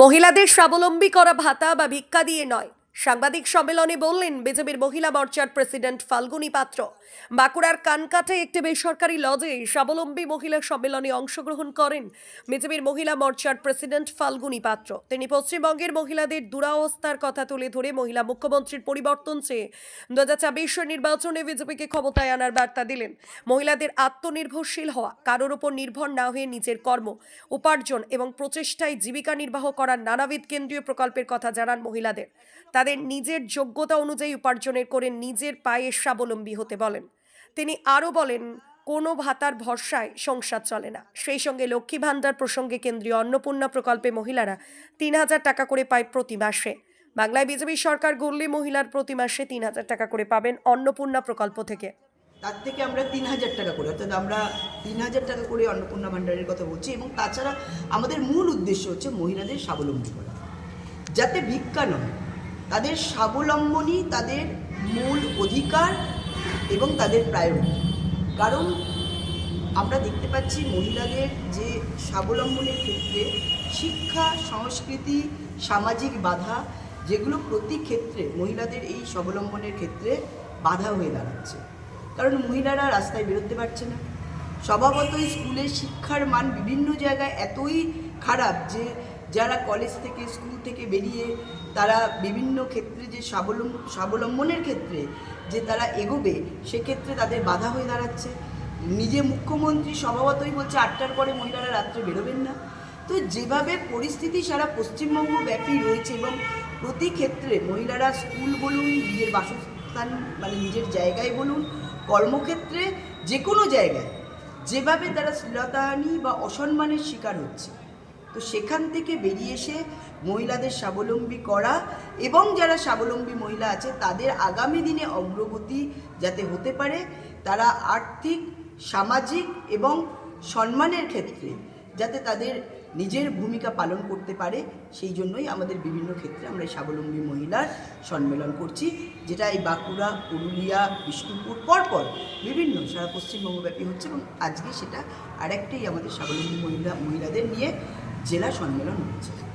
মহিলাদের স্বাবলম্বী করা ভাতা বা ভিক্ষা দিয়ে নয়। সাংবাদিক সম্মেলনে বললেন, বিজেপির মহিলা মোর্চার প্রেসিডেন্ট ফাল্গুনী পাত্র। বাঁকুড়ার কানকাটে একটি বেসরকারি লজে স্বাবলম্বী মহিলা সম্মেলনে অংশগ্রহণ করেন বিজেপির মহিলা মোর্চার প্রেসিডেন্ট ফাল্গুনী পাত্র। তিনি পশ্চিমবঙ্গের মহিলাদের দুরাবস্থার কথা তুলে ধরে মহিলা মুখ্যমন্ত্রীর পরিবর্তন চেয়ে দু হাজার নির্বাচনে বিজেপিকে ক্ষমতায় আনার বার্তা দিলেন। মহিলাদের আত্মনির্ভরশীল হওয়া, কারোর ওপর নির্ভর না হয়ে নিজের কর্ম, উপার্জন এবং প্রচেষ্টায় জীবিকা নির্বাহ করার নানাবিধ কেন্দ্রীয় প্রকল্পের কথা জানান মহিলাদের। তাদের নিজের যোগ্যতা অনুযায়ী উপার্জনের করে নিজের পায়ে স্বাবলম্বী হতে বলেন। তিনি আরও বলেন, কোনো ভাতার ভরসায় সংসার চলে না। সেই সঙ্গে লক্ষ্মী ভাণ্ডার প্রসঙ্গে কেন্দ্রীয় অন্নপূর্ণা প্রকল্পে মহিলারা তিন হাজার টাকা করে পায় প্রতি মাসে। বাংলায় বিজেপি সরকার গড়লে মহিলার প্রতি মাসে তিন হাজার টাকা করে পাবেন অন্নপূর্ণা প্রকল্প থেকে। তার থেকে আমরা তিন হাজার টাকা করে, অর্থাৎ আমরা তিন হাজার টাকা করে অন্নপূর্ণা ভাণ্ডারের কথা বলছি এবং তাছাড়া আমাদের মূল উদ্দেশ্য হচ্ছে মহিলাদের স্বাবলম্বী করা। যাতে ভিক্ষা নয় তাদের স্বাবলম্বনই তাদের মূল অধিকার এবং তাদের প্রায়োরিটি। কারণ আমরা দেখতে পাচ্ছি মহিলাদের যে স্বাবলম্বনের ক্ষেত্রে শিক্ষা, সংস্কৃতি, সামাজিক বাধা, যেগুলো প্রতি ক্ষেত্রে মহিলাদের এই স্বাবলম্বনের ক্ষেত্রে বাধা হয়ে দাঁড়াচ্ছে। কারণ মহিলারা রাস্তায় বেরোতে পারছে না। স্বভাবতই স্কুলের শিক্ষার মান বিভিন্ন জায়গায় এতই খারাপ যে যারা কলেজ থেকে স্কুল থেকে বেরিয়ে তারা বিভিন্ন ক্ষেত্রে যে স্বাবলম্ব, স্বাবলম্বনের ক্ষেত্রে যে তারা এগোবে, সেক্ষেত্রে তাদের বাধা হয়ে দাঁড়াচ্ছে। নিজে মুখ্যমন্ত্রী স্বভাবতই বলছে, আটটার পরে মহিলারা রাত্রে বেরোবেন না। তো যেভাবে পরিস্থিতি সারা পশ্চিমবঙ্গ ব্যাপী রয়েছে এবং প্রতি ক্ষেত্রে মহিলারা স্কুল বলুন, নিজের বাসস্থান মানে নিজের জায়গায় বলুন, কর্মক্ষেত্রে যে কোনো জায়গায়, যেভাবে তারা শ্লীলতাহানি বা অসম্মানের শিকার হচ্ছে তো সেখান থেকে বেরিয়ে এসে মহিলাদের স্বাবলম্বী করা এবং যারা স্বাবলম্বী মহিলা আছে, তাদের আগামী দিনে অগ্রগতি যাতে হতে পারে, তারা আর্থিক, সামাজিক এবং সম্মানের ক্ষেত্রে যাতে তাদের নিজের ভূমিকা পালন করতে পারে, সেই জন্যই আমাদের বিভিন্ন ক্ষেত্রে আমরা এই স্বাবলম্বী মহিলার সম্মেলন করছি, যেটা এই বাঁকুড়া, পুরুলিয়া, বিষ্ণুপুর, পরপর বিভিন্ন সারা পশ্চিমবঙ্গব্যাপী হচ্ছে এবং আজকে সেটা আরেকটাই আমাদের স্বাবলম্বী মহিলা, মহিলাদের নিয়ে জেলা সম্মেলন হচ্ছে